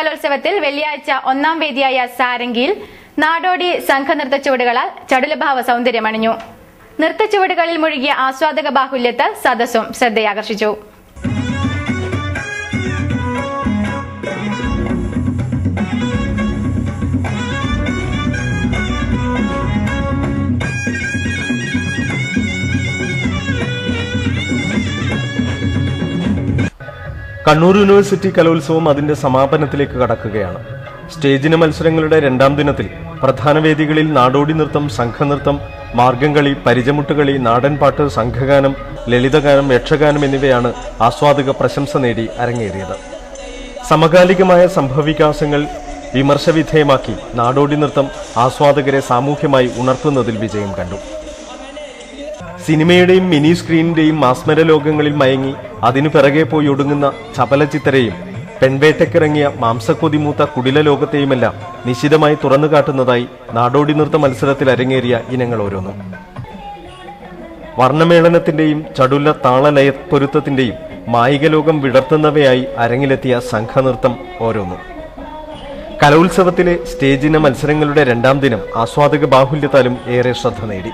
കലോത്സവത്തിൽ വെള്ളിയാഴ്ച ഒന്നാം വേദിയായ സാരംഗിയിൽ നാടോടി സംഘനൃത്ത ചുവടുകളാൽ ചടുലഭാവ സൗന്ദര്യമണിഞ്ഞു. നൃത്തച്ചുവടുകളിൽ മുഴുകിയ ആസ്വാദക ബാഹുല്യത്താൽ സദസ്സും ശ്രദ്ധയാകർഷിച്ചു. കണ്ണൂർ യൂണിവേഴ്സിറ്റി കലോത്സവം അതിന്റെ സമാപനത്തിലേക്ക് കടക്കുകയാണ്. സ്റ്റേജിന മത്സരങ്ങളുടെ രണ്ടാം ദിനത്തിൽ പ്രധാന വേദികളിൽ നാടോടി നൃത്തം സംഘനൃത്തം മാർഗംകളി പരിചമുട്ടുകളി നാടൻപാട്ട് സംഘഗാനം ലളിതഗാനം യക്ഷഗാനം എന്നിവയാണ് ആസ്വാദക പ്രശംസ നേടി അരങ്ങേറിയത്. സമകാലികമായ സംഭവവികാസങ്ങൾ വിമർശവിധേയമാക്കി നാടോടി നൃത്തം ആസ്വാദകരെ സാമൂഹ്യമായി ഉണർത്തുന്നതിൽ വിജയം കണ്ടു. സിനിമയുടെയും മിനി സ്ക്രീനിന്റെയും മാസ്മര ലോകങ്ങളിൽ മയങ്ങി അതിനു പിറകെ പോയി ഒടുങ്ങുന്ന ചപലചിത്തരെയും പെൺവേട്ടക്കിറങ്ങിയ മാംസക്കൊതിമൂത്ത കുടില ലോകത്തെയുമെല്ലാം നിശിതമായി തുറന്നു കാട്ടുന്നതായി നാടോടി നൃത്ത മത്സരത്തിൽ അരങ്ങേറിയ ഇനങ്ങൾ ഓരോന്നും. വർണമേളനത്തിന്റെയും ചടുല താളലയ പൊരുത്തത്തിന്റെയും മായിക ലോകം വിടർത്തുന്നവയായി അരങ്ങിലെത്തിയ സംഘനൃത്തം ഓരോന്നും. കലോത്സവത്തിലെ സ്റ്റേജിന മത്സരങ്ങളുടെ രണ്ടാം ദിനം ആസ്വാദക ബാഹുല്യത്താലും ഏറെ ശ്രദ്ധ നേടി.